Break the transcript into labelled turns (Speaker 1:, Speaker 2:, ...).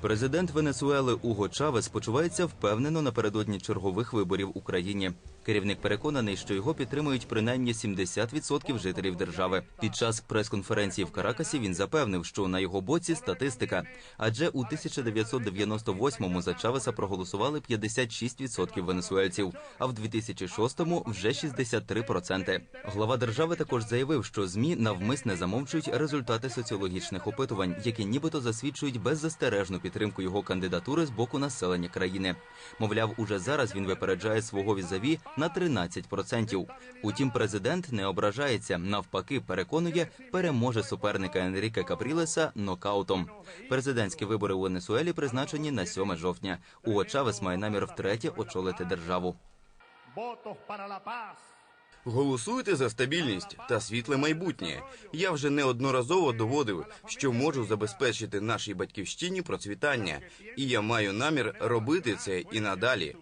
Speaker 1: Президент Венесуели Уго Чавес почувається впевнено напередодні чергових виборів в Україні. Керівник переконаний, що його підтримують принаймні 70% жителів держави. Під час прес-конференції в Каракасі він запевнив, що на його боці статистика. Адже у 1998-му за Чавеса проголосували 56% венесуельців, а в 2006-му вже 63%. Глава держави також заявив, що змі навмисне замовчують результати соціологічних опитувань, які нібито засвідчують беззастережну підтримку його кандидатури з боку населення країни. Мовляв, уже зараз він випереджає свого візаві на 13%. Утім, президент не ображається. Навпаки, переконує, переможе суперника Енріке Капрілеса нокаутом. Президентські вибори у Венесуелі призначені на 7 жовтня. Уго Чавес має намір втретє очолити державу.
Speaker 2: Votos para.
Speaker 3: Голосуйте за стабільність та світле майбутнє. Я вже неодноразово доводив, що можу забезпечити нашій батьківщині процвітання, і я маю намір робити це і надалі.